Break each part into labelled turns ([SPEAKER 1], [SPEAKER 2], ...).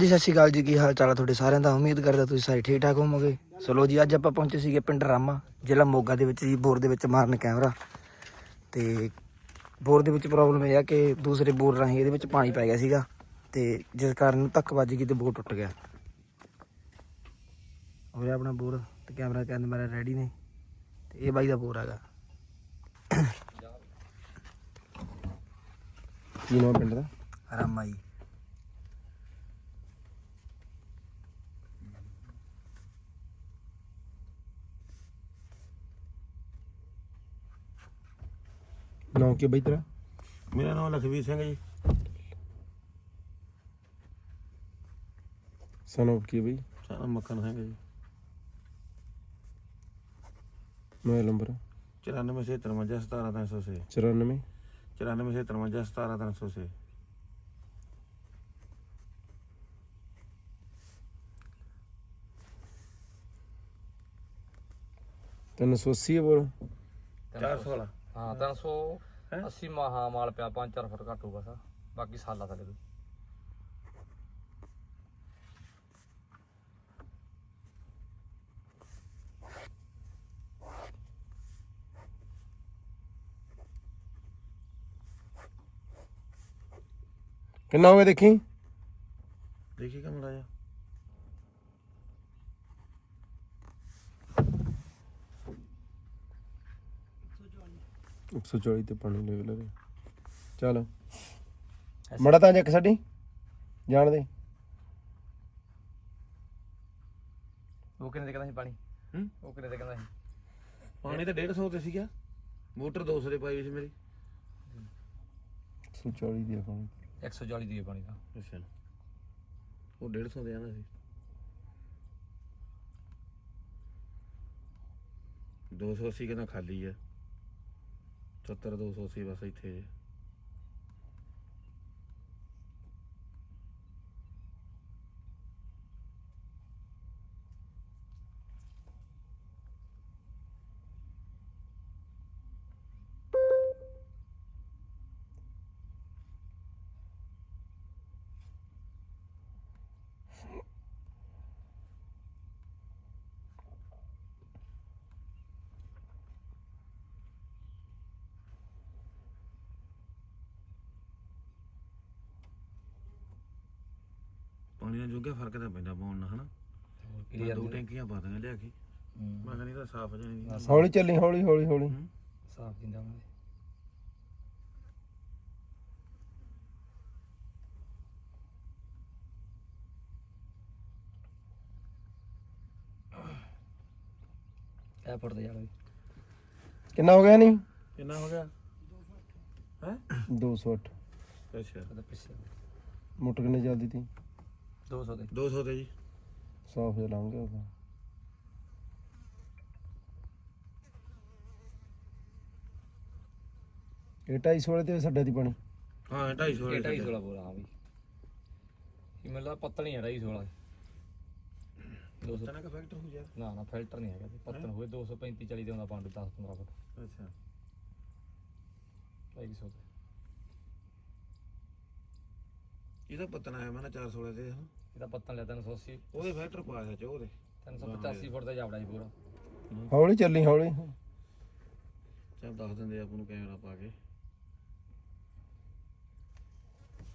[SPEAKER 1] ਜੀ ਸਤਿ ਸ਼੍ਰੀ ਅਕਾਲ ਜੀ ਕੀ ਹਾਲ ਚਾਲ ਆ ਤੁਹਾਡੇ ਸਾਰਿਆਂ ਦਾ? ਉਮੀਦ ਕਰਦਾ ਤੁਸੀਂ ਸਾਰੇ ਠੀਕ ਠਾਕ ਹੋਵੋਗੇ। ਚਲੋ ਜੀ ਅੱਜ ਆਪਾਂ ਪਹੁੰਚੇ ਸੀਗੇ ਪਿੰਡ ਰਾਮਾ ਜ਼ਿਲ੍ਹਾ ਮੋਗਾ ਦੇ ਵਿੱਚ ਜੀ ਬੋਰ ਦੇ ਵਿੱਚ ਮਾਰਨ ਕੈਮਰਾ। ਤੇ ਬੋਰ ਦੇ ਵਿੱਚ ਪ੍ਰੋਬਲਮ ਇਹ ਆ ਕਿ ਦੂਸਰੇ ਬੋਰ ਰਾਹੀਂ ਇਹਦੇ ਵਿੱਚ ਪਾਣੀ ਪੈ ਗਿਆ ਸੀਗਾ ਤੇ ਜਿਸ ਕਾਰਨ ਧੱਕ ਵੱਜ ਗਈ ਤੇ ਬੋਰ ਟੁੱਟ ਗਿਆ। ਹੋਇਆ ਆਪਣਾ ਬੋਰ ਤੇ ਕੈਮਰਾ ਕਹਿੰਦੇ ਮੇਰਾ ਰੈਡੀ ਨੇ ਤੇ ਇਹ ਬਾਈ ਦਾ ਬੋਰ ਹੈਗਾ।
[SPEAKER 2] ਕੀ ਨਾਮ ਪਿੰਡ ਦਾ?
[SPEAKER 1] ਰਾਮਾ ਜੀ।
[SPEAKER 2] ਨਾਮ ਕੀ ਬਈ ਤੇਰਾ?
[SPEAKER 3] ਮੇਰਾ ਨਾਮ ਲਖਵੀਰ ਸਿੰਘ ਜੀ।
[SPEAKER 2] ਸਨ ਆਫ ਕੀ ਬਈ?
[SPEAKER 3] ਸਾਰਾ ਮੱਖਣ ਸਿੰਘ ਜੀ।
[SPEAKER 2] Mobile number?
[SPEAKER 3] 9475517306
[SPEAKER 2] 94
[SPEAKER 3] 9475517306
[SPEAKER 2] 380 ਹੈ ਬੋਲ।
[SPEAKER 3] 400 ਵਾਲਾ।
[SPEAKER 4] ਹਾਂ? 380 ਮਹਾ ਮਾਲ ਪਿਆ 5-4 ਫੁੱਟ ਘੱਟ ਹੋਊਗਾ ਸਾ ਬਾਕੀ ਸਾਲਾ ਥੱਲੇ ਕੋਈ
[SPEAKER 2] ਕਿੰਨਾ ਹੋ ਗਿਆ ਦੇਖੀ?
[SPEAKER 3] ਦੇਖੀ ਕਮਲਾ ਜਾ
[SPEAKER 2] 140 ਤੇ ਪਾਣੀ ਲੈਵਲ ਹੈ ਚੱਲ। ਮੜਾ ਤਾਂ ਇੱਕ ਸਾਡੀ। ਜਾਣ ਦੇ।
[SPEAKER 4] ਉਹ ਕਿੰਨੇ ਦੇ ਕਹਿੰਦਾ ਸੀ ਪਾਣੀ?
[SPEAKER 3] ਹੂੰ?
[SPEAKER 4] ਉਹ ਕਿੰਨੇ ਦੇ ਕਹਿੰਦਾ ਸੀ?
[SPEAKER 3] ਪਾਣੀ ਤਾਂ 150 ਤੇ ਸੀਗਾ। ਮੋਟਰ 200 ਦੇ ਪਾਈ ਹੋਈ ਸੀ ਮੇਰੀ।
[SPEAKER 2] 140 ਦੀ ਆ ਪਾਣੀ।
[SPEAKER 4] 140 ਦੀ ਪਾਣੀ ਦਾ
[SPEAKER 3] ਅੱਛਾ। ਉਹ 150 ਦੇ ਆਣਾ ਸੀ। 280 ਕਹਿੰਦਾ ਖਾਲੀ ਆ। 70 280 ਬਸ ਇੱਥੇ ਪਾਣੀ ਨਾਲ ਜੋਗਾ ਫ਼ਰਕ ਤਾਂ ਪੈਂਦਾ ਪਾਉਣ ਨਾਲ ਹਨਾ? ਮੈਂ ਦੋ ਟੈਂਕੀਆਂ ਪਾ ਦਾਂਗਾ ਲਿਆ ਕੇ। ਮੈਂ ਕਹਿੰਦੀ ਤਾਂ ਸਾਫ਼ ਹੋ ਜਾਣੀ
[SPEAKER 2] ਹੌਲੀ ਚੱਲੀ ਹੌਲੀ ਹੌਲੀ ਹੌਲੀ।
[SPEAKER 4] ਸਾਫ਼ ਦਿੰਦਾ। ਮੈਂ ਇਹ ਪੜਦਾ ਯਾਰ
[SPEAKER 2] ਕਿੰਨਾ ਹੋ ਗਿਆ ਨਹੀਂ?
[SPEAKER 3] ਕਿੰਨਾ ਹੋ ਗਿਆ? ਹੈ?
[SPEAKER 2] 208
[SPEAKER 3] ਅੱਛਾ।
[SPEAKER 2] ਮੋਟਰ ਕਿੰਨੇ ਚੱਲਦੀ ਤੀ?
[SPEAKER 4] 200 ਦੇ।
[SPEAKER 3] 200 ਤੇ ਜੀ।
[SPEAKER 2] ਸਾਫ਼ ਜਿਹਾ ਲੰਘ ਗਿਆ ਉਹਦਾ ਇਹ 250 ਵਾਲੇ ਤੇ ਸਾਡੇ ਦੀ ਪਾਣੀ
[SPEAKER 3] ਹਾਂ 250
[SPEAKER 4] ਇਹ
[SPEAKER 3] ਵਾਲੇ
[SPEAKER 4] 250 ਵਾਲਾ ਬੋਲਾ ਹਾਂ ਵੀ। ਇਹ ਮੈਨੂੰ ਲੱਗਦਾ ਪੱਤਲ ਨਹੀਂ ਹੈ 250 ਵਾਲਾ। 200
[SPEAKER 3] ਤਨਾ ਕਾ ਫੈਕਟਰ ਹੋ ਗਿਆ?
[SPEAKER 4] ਨਾ ਨਾ ਫਿਲਟਰ ਨਹੀਂ ਹੈਗਾ ਜੀ ਪੱਤਨ ਹੋਏ 235 40 ਦੇ ਆਉਂਦਾ ਪੰਡ 10 15 ਫੁੱਟ।
[SPEAKER 3] ਅੱਛਾ।
[SPEAKER 4] 250 ਤੇ
[SPEAKER 3] ਇਹਦਾ ਪਤਨ ਆਇਆ ਮੈਂ ਨਾ 400 ਵਾਲੇ ਤੇ ਹਨਾ
[SPEAKER 4] ਇਹਦਾ ਪੱਤਨ ਲਿਆ 380
[SPEAKER 3] ਉਹਦੇ ਫੈਕਟਰ ਪਾ ਸੱਚ ਉਹਦੇ।
[SPEAKER 4] 385 ਫੁੱਟ ਦਾ ਜਾਵੜਾ ਜੀ ਪੂਰਾ।
[SPEAKER 2] ਹੌਲੀ ਚੱਲੀ ਹੌਲੀ।
[SPEAKER 3] ਚੱਲ ਦੱਸ ਦਿੰਦੇ ਆਪ ਨੂੰ ਕੈਮਰਾ ਪਾ ਕੇ।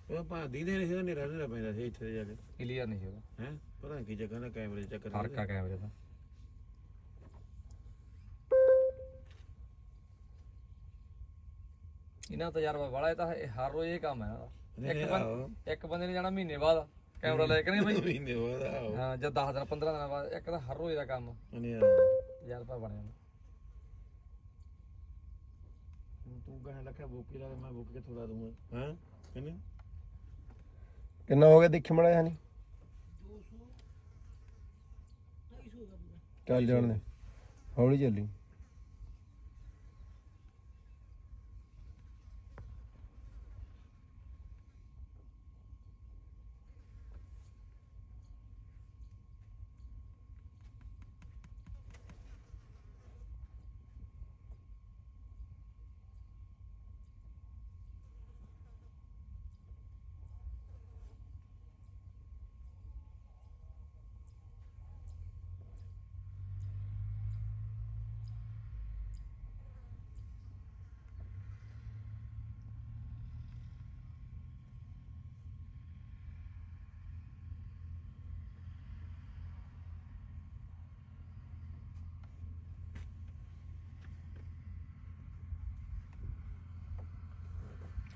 [SPEAKER 3] ਉਹ ਪਾ ਦੀਦੇ ਨਹੀਂ ਸੀ ਨੇਰਾ ਨੇਰਾ ਪੈਂਦਾ ਸੀ ਇੱਥੇ ਜਾ ਕੇ।
[SPEAKER 4] ਕਲੀਅਰ ਨਹੀਂ ਉਹਦਾ।
[SPEAKER 3] ਹੈ? ਪਤਾ ਨਹੀਂ ਕੀ ਚੱਕਰ ਨਾ ਕੈਮਰੇ 'ਚ ਚੱਕਰ
[SPEAKER 4] ਫ਼ਰਕ ਆ ਕੈਮਰੇ ਦਾ। ਇਹਨਾਂ ਦਾ ਤਜਰਬਾ ਵਾਲਾ ਇਹ ਤਾਂ ਇਹ ਹਰ ਰੋਜ਼ ਇਹ ਕੰਮ ਹੈ। ਇਹਨਾਂ ਇੱਕ ਬੰਦੇ ਨੇ ਜਾਣਾ ਮਹੀਨੇ ਬਾਅਦ। ਕੈਮਰਾ ਲੈ ਕੇ ਨਹੀਂ ਬਈ?
[SPEAKER 3] ਮਹੀਨੇ ਬਾਅਦ ਆਓ।
[SPEAKER 4] ਹਾਂ ਜਦ 10 ਦਿਨ 15 ਦਿਨਾਂ ਬਾਅਦ ਇੱਕ ਤਾਂ ਹਰ ਰੋਜ਼ ਦਾ ਕੰਮ।
[SPEAKER 3] ਨਹੀਂ
[SPEAKER 4] ਤਜਰਬਾ ਬਣ ਜਾਂਦਾ।
[SPEAKER 3] ਤੂੰ ਕਹੇ ਲੱਖਾ ਬੁੱਕੀ ਲਾ ਮੈਂ ਬੁੱਕ ਕੇ ਥੋੜਾ ਦੂੰਗਾ? ਹਾਂ? ਕਿੰਨੇ?
[SPEAKER 2] ਕਿੰਨਾ ਹੋ ਗਿਆ ਦੇਖੀ ਮੜਾ ਨਹੀਂ ਚੱਲ ਜਾਣ ਦੇ। ਹੌਲੀ ਚੱਲੀ।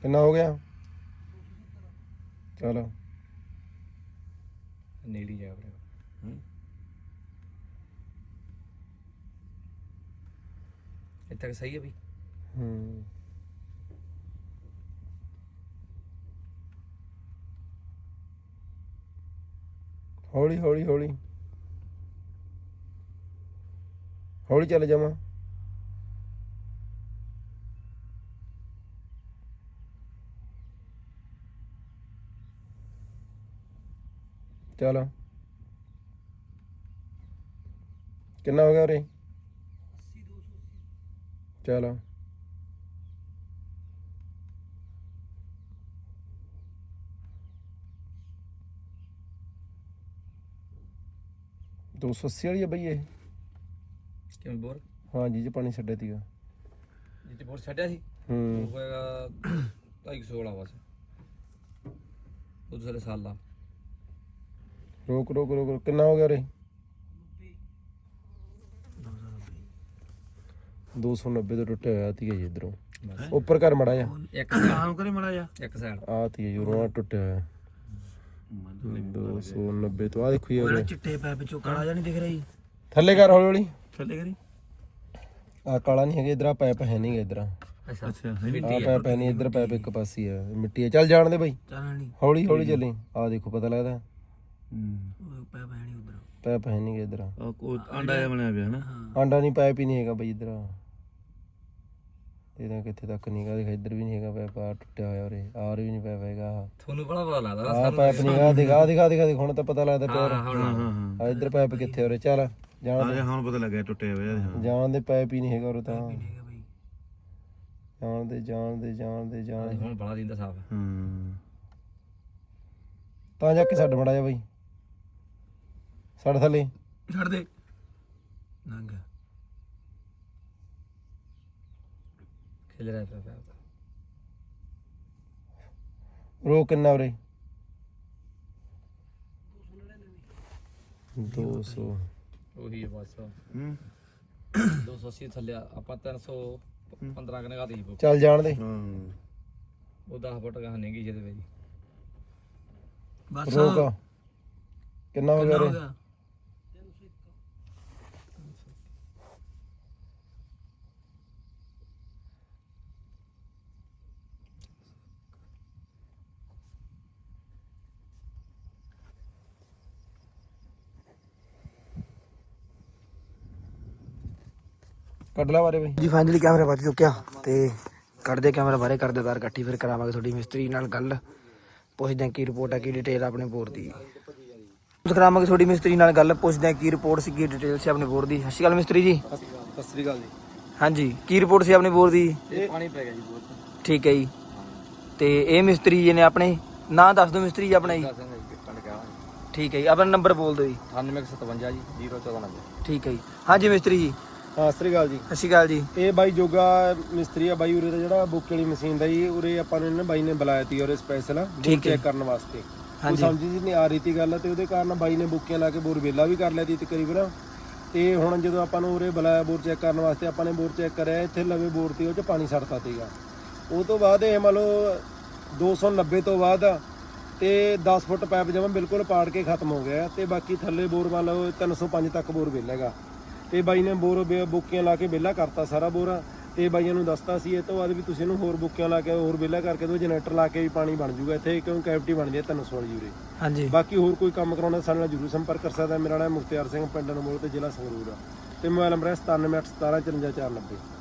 [SPEAKER 2] ਕਿੰਨਾ ਹੋ ਗਿਆ ਚਲੋ
[SPEAKER 4] ਨੇੜੀ ਜਾ ਵੀਰੇ ਇੱਥੇ ਤੱਕ ਸਹੀ ਹੈ ਬਈ
[SPEAKER 2] ਹੂੰ ਹੌਲੀ ਹੌਲੀ ਹੌਲੀ ਹੌਲੀ ਚੱਲ ਚਲੋ। ਕਿੰਨਾ ਹੋ ਗਿਆ ਉਰੇ? ਚਲੋ। ਦੋ ਸੌ ਅੱਸੀ ਵਾਲੀ ਆ ਬਈ ਇਹ।
[SPEAKER 4] ਕਿਵੇਂ ਬੋਰ
[SPEAKER 2] ਹਾਂ ਜੀ ਜੀ ਪਾਣੀ ਛੱਡਿਆ ਤੀਗਾ
[SPEAKER 4] ਜਿੱਤੇ ਬੋਰ ਛੱਡਿਆ ਸੀ?
[SPEAKER 2] ਹੂੰ।
[SPEAKER 4] ਹੋਏਗਾ 250 ਵਾਲਾ ਬਸ। ਉਹ ਦੂਸਰੇ ਸਾਲ ਦਾ।
[SPEAKER 2] ਰੋਕ ਰੋਕ ਰੋਕ ਰੋਕ। ਕਿੰਨਾ ਹੋ ਗਿਆ ਉਰੇ? 290 ਤੋਂ ਟੁੱਟਿਆ ਹੋਇਆ ਤੀਗਾ ਜੀ ਇਧਰੋਂ। ਉੱਪਰ ਕਰ ਮੜਾ ਜਾ।
[SPEAKER 4] ਇੱਕ
[SPEAKER 3] ਆਮ ਕਰੇ ਮੜਾ ਜਾ।
[SPEAKER 4] ਇੱਕ ਸਾਈਡ
[SPEAKER 2] ਆ ਤੀਗਾ ਜੀ ਰੋਣਾ ਟੁੱਟਿਆ ਹੋਇਆ। 290 ਤੋਂ ਆ ਦੇਖੋ ਜੀ
[SPEAKER 1] ਉਹ
[SPEAKER 2] ਉਰੇ।
[SPEAKER 1] ਚਿੱਟੇ ਪੈਪ ਚੋਂ ਕਾਲਾ ਜਿਹਾ ਨਹੀਂ ਦਿਖ ਰਿਹਾ
[SPEAKER 2] ਥੱਲੇ ਕਰ ਹੌਲੀ ਹੌਲੀ।
[SPEAKER 3] ਥੱਲੇ ਕਰੀ।
[SPEAKER 2] ਆ ਕਾਲਾ ਨਹੀਂ ਹੈਗਾ ਇਧਰ ਆ ਪੈਪ ਹੈ ਨਹੀਂ ਇਧਰ। ਆ
[SPEAKER 4] ਅੱਛਾ
[SPEAKER 3] ਅੱਛਾ
[SPEAKER 2] ਪੈਪ ਹੈ ਨਹੀਂ ਇਧਰ ਪੈਪ ਇੱਕ ਪਾਸੇ ਆ। ਮਿੱਟੀ ਹੈ। ਚੱਲ ਜਾਣ ਦੇ ਬਾਈ।
[SPEAKER 1] ਚੱਲ ਨਹੀਂ।
[SPEAKER 2] ਹੌਲੀ ਹੌਲੀ ਚੱਲੀ। ਆ ਦੇਖੋ ਪਤਾ ਲੱਗਦਾ।
[SPEAKER 1] ਉਹ ਪੈਪ ਹੈ ਨਹੀਂ ਉਧਰ।
[SPEAKER 2] ਪੈਪ ਹੈ ਨਹੀਂ ਇਧਰ।
[SPEAKER 3] ਉਹ ਆਂਡਾ ਜਿਹਾ ਬਣਿਆ ਪਿਆ ਹਨਾ
[SPEAKER 2] ਆਂਡਾ ਨਹੀਂ ਪੈਪ ਹੀ ਨਹੀਂ ਹੈਗਾ ਬਾਈ ਇਧਰ। ਇਹਦਾ ਕਿੱਥੇ ਤੱਕ ਨਹੀਂ ਹੈਗਾ ਦੇਖ ਇੱਧਰ ਵੀ ਨਹੀਂ ਹੈਗਾ ਪੈਪ ਆ ਟੁੱਟਿਆ ਹੋਇਆ ਉਰੇ। ਆਰ ਵੀ ਨਹੀਂ ਪੈਪ ਹੈਗਾ।
[SPEAKER 4] ਤੁਹਾਨੂੰ ਬੜਾ ਪਤਾ ਲੱਗਦਾ
[SPEAKER 2] ਆ ਪੈਪ ਨਹੀਂ ਹੈਗਾ ਦਿਖਾ ਦਿਖਾ ਦਿਖਾ ਦਿਖਾ ਹੁਣ ਤਾਂ ਪਤਾ ਲੱਗਦਾ ਪਿਆ
[SPEAKER 4] ਹਾਂ
[SPEAKER 3] ਹਾਂ ਹਾਂ
[SPEAKER 2] ਆ ਇੱਧਰ ਪੈਪ ਕਿੱਥੇ ਉਰੇ? ਚੱਲ ਜਾਣ
[SPEAKER 3] ਆ ਜਾ ਹੁਣ ਪਤਾ ਲੱਗਿਆ ਟੁੱਟੇ ਹੋਏ ਆ ਹਾਂ।
[SPEAKER 2] ਜਾਣ ਦੇ ਪੈਪ ਹੀ ਨਹੀਂ ਹੈਗਾ ਉਰੇ ਤਾਂ।
[SPEAKER 1] ਹੈਗਾ ਬਈ।
[SPEAKER 2] ਜਾਣ ਦੇ ਜਾਣ ਦੇ ਜਾਣ ਦੇ ਜਾਣ ਦੇ।
[SPEAKER 4] ਹੁਣ ਬੜਾ ਦਿੰਦਾ ਸਾਫ਼
[SPEAKER 3] ਹੂੰ।
[SPEAKER 2] ਤਾਂ ਜਾ ਕੇ ਛੱਡ ਮੜਾ ਜਾ ਬਾਈ। ਛੱਡ ਥੱਲੇ।
[SPEAKER 1] ਛੱਡ ਦੇ। ਨੰਗ।
[SPEAKER 4] ਖਿਲ ਰਿਹਾ ਪਿਆ ਪਿਆ
[SPEAKER 2] ਰੋ ਕਿੰਨਾ ਉਰੇ? 200
[SPEAKER 4] ਉਹੀ ਹੈ ਬਸ।
[SPEAKER 3] ਹੂੰ।
[SPEAKER 4] 280 ਥੱਲੇ ਆ, ਆਪਾਂ 315 ਕਨੇ ਜੀ
[SPEAKER 2] ਚੱਲ ਜਾਣ ਦੇ।
[SPEAKER 3] ਹਾਂ।
[SPEAKER 4] ਉਹ 10 ਫੁੱਟ ਕਹਾਂ ਨਹੀਂ ਗਈ ਜਿਹਦੇ ਵਿੱਚ।
[SPEAKER 1] ਬਸ।
[SPEAKER 2] ਰੋਕ। ਕਿੰਨਾ ਹੋ ਗਿਆ ਉਰੇ? ਕੱਢ ਲਾ ਬਾਰੇ ਬਾਈ।
[SPEAKER 1] ਜੀ ਫਾਈਨਲੀ ਕੈਮਰਾ ਵੱਜ ਚੁੱਕਿਆ ਤੇ ਕੱਢਦੇ ਕੈਮਰਾ ਬਾਰੇ ਕਰਦੇ ਤਾਰ ਇਕੱਠੀ ਫਿਰ ਕਰਾਵਾਂਗੇ ਤੁਹਾਡੀ ਮਿਸਤਰੀ ਨਾਲ ਗੱਲ। ਪੁੱਛਦੇ ਹਾਂ ਕੀ ਰਿਪੋਰਟ ਹੈ ਕੀ ਡਿਟੇਲ ਆਪਣੇ ਬੋਰ ਦੀ। ਕਰਾਵਾਂਗੇ ਤੁਹਾਡੀ ਮਿਸਤਰੀ ਨਾਲ ਗੱਲ ਪੁੱਛਦੇ ਹਾਂ ਕੀ ਰਿਪੋਰਟ ਸੀ ਕੀ ਡਿਟੇਲ ਸੀ ਆਪਣੇ ਬੋਰ ਦੀ। ਸਤਿ ਸ਼੍ਰੀ ਅਕਾਲ ਮਿਸਤਰੀ ਜੀ।
[SPEAKER 2] ਸਤਿ ਸ੍ਰੀ ਅਕਾਲ ਜੀ।
[SPEAKER 1] ਹਾਂਜੀ ਕੀ ਰਿਪੋਰਟ ਸੀ ਆਪਣੇ ਬੋਰ ਦੀ?
[SPEAKER 4] ਇਹ ਪਾਣੀ ਪੈ ਗਿਆ ਜੀ ਬਹੁਤ।
[SPEAKER 1] ਠੀਕ ਹੈ ਜੀ। ਤੇ ਇਹ ਮਿਸਤਰੀ ਜੀ ਨੇ ਆਪਣੇ ਨਾਂ ਦੱਸ ਦਿਓ ਮਿਸਤਰੀ ਜੀ ਆਪਣਾ ਜੀ। ਠੀਕ ਹੈ ਜੀ ਆਪਣਾ ਨੰਬਰ ਬੋਲ ਦਿਓ ਜੀ।
[SPEAKER 4] 9857 ਜੀ 01490
[SPEAKER 1] ਠੀਕ ਹੈ ਜੀ। ਹਾਂਜੀ ਮਿਸਤਰੀ ਜੀ।
[SPEAKER 2] ਹਾਂ ਸਤਿ ਸ੍ਰੀ ਅਕਾਲ ਜੀ।
[SPEAKER 1] ਸਤਿ ਸ਼੍ਰੀ ਅਕਾਲ ਜੀ।
[SPEAKER 2] ਇਹ ਬਾਈ ਜੋਗਾ ਮਿਸਤਰੀ ਆ ਬਾਈ ਉਰੇ ਦਾ ਜਿਹੜਾ ਬੁੱਕ ਵਾਲੀ ਮਸ਼ੀਨ ਦਾ ਜੀ ਉਰੇ ਆਪਾਂ ਨੂੰ ਇਹਨੇ ਬਾਈ ਨੇ ਬੁਲਾਇਆ ਤੀ ਉਰੇ ਸਪੈਸ਼ਲ
[SPEAKER 1] ਹੈ।
[SPEAKER 2] ਚੈੱਕ ਕਰਨ ਵਾਸਤੇ।
[SPEAKER 1] ਹਾਂਜੀ।
[SPEAKER 2] ਸਮਝ ਜੀ ਨਹੀਂ ਆ ਰਹੀ ਤੀ ਗੱਲ ਤੇ ਉਹਦੇ ਕਾਰਨ ਬਾਈ ਨੇ ਬੁੱਕੀਆਂ ਲਾ ਕੇ ਬੋਰ ਵੇਲਾ ਵੀ ਕਰ ਲਿਆ ਤੀ ਤਕਰੀਬਨ। ਤੇ ਹੁਣ ਜਦੋਂ ਆਪਾਂ ਨੂੰ ਉਰੇ ਬੁਲਾਇਆ ਬੋਰ ਚੈੱਕ ਕਰਨ ਵਾਸਤੇ ਆਪਾਂ ਨੇ ਬੋਰ ਚੈੱਕ ਕਰਿਆ ਇੱਥੇ ਲਵੇ ਬੋਰ ਤੇ ਉਹ ਚ ਪਾਣੀ ਛੱਡਤਾ ਤੀਗਾ ਉਹ ਤੋਂ ਬਾਅਦ ਇਹ ਮੰਨ ਲਓ 290 ਤੋਂ ਬਾਅਦ ਤੇ 10 ਫੁੱਟ ਪਾਈਪ ਜਮਾਂ ਬਿਲਕੁਲ ਪਾੜ ਕੇ ਖਤਮ ਹੋ ਗਿਆ ਤੇ ਬਾਕੀ ਥੱਲੇ ਬੋਰ ਮੰਨ ਲਓ 305 ਤੱਕ ਬੋਰ ਵੇਲੇਗਾ ਤੇ ਬਾਈ ਨੇ ਬੋਰ ਬੁੱਕੀਆਂ ਲਾ ਕੇ ਵਿਹਲਾ ਕਰਤਾ ਸਾਰਾ ਬੋਰ। ਤੇ ਬਾਈਆਂ ਨੂੰ ਦੱਸਤਾ ਸੀ ਇਹ ਤੋਂ ਬਾਅਦ ਵੀ ਤੁਸੀਂ ਇਹਨੂੰ ਹੋਰ ਬੁੱਕੀਆਂ ਲਾ ਕੇ ਹੋਰ ਵਿਹਲਾ ਕਰਕੇ ਦੋ ਜਨਰੇਟਰ ਲਾ ਕੇ ਵੀ ਪਾਣੀ ਬਣ ਜੂਗਾ ਇੱਥੇ ਕਿਉਂ ਕੈਵਿਟੀ ਬਣਦੀ ਹੈ 300 ਵਾਲੀ ਉਰੇ
[SPEAKER 1] ਹਾਂਜੀ।
[SPEAKER 2] ਬਾਕੀ ਹੋਰ ਕੋਈ ਕੰਮ ਕਰਾਉਣਾ ਸਾਡੇ ਨਾਲ ਜਰੂਰ ਸੰਪਰਕ ਕਰ ਸਕਦਾ ਮੇਰਾ ਨਾਮ ਮੁਖਤਿਆਰ ਸਿੰਘ ਪਿੰਡ ਨਮੋਲ ਤੇ ਜ਼ਿਲ੍ਹਾ ਸੰਗਰੂਰ ਆ। ਤੇ ਮੋਬਾਈਲ ਨੰਬਰ ਹੈ 9781175490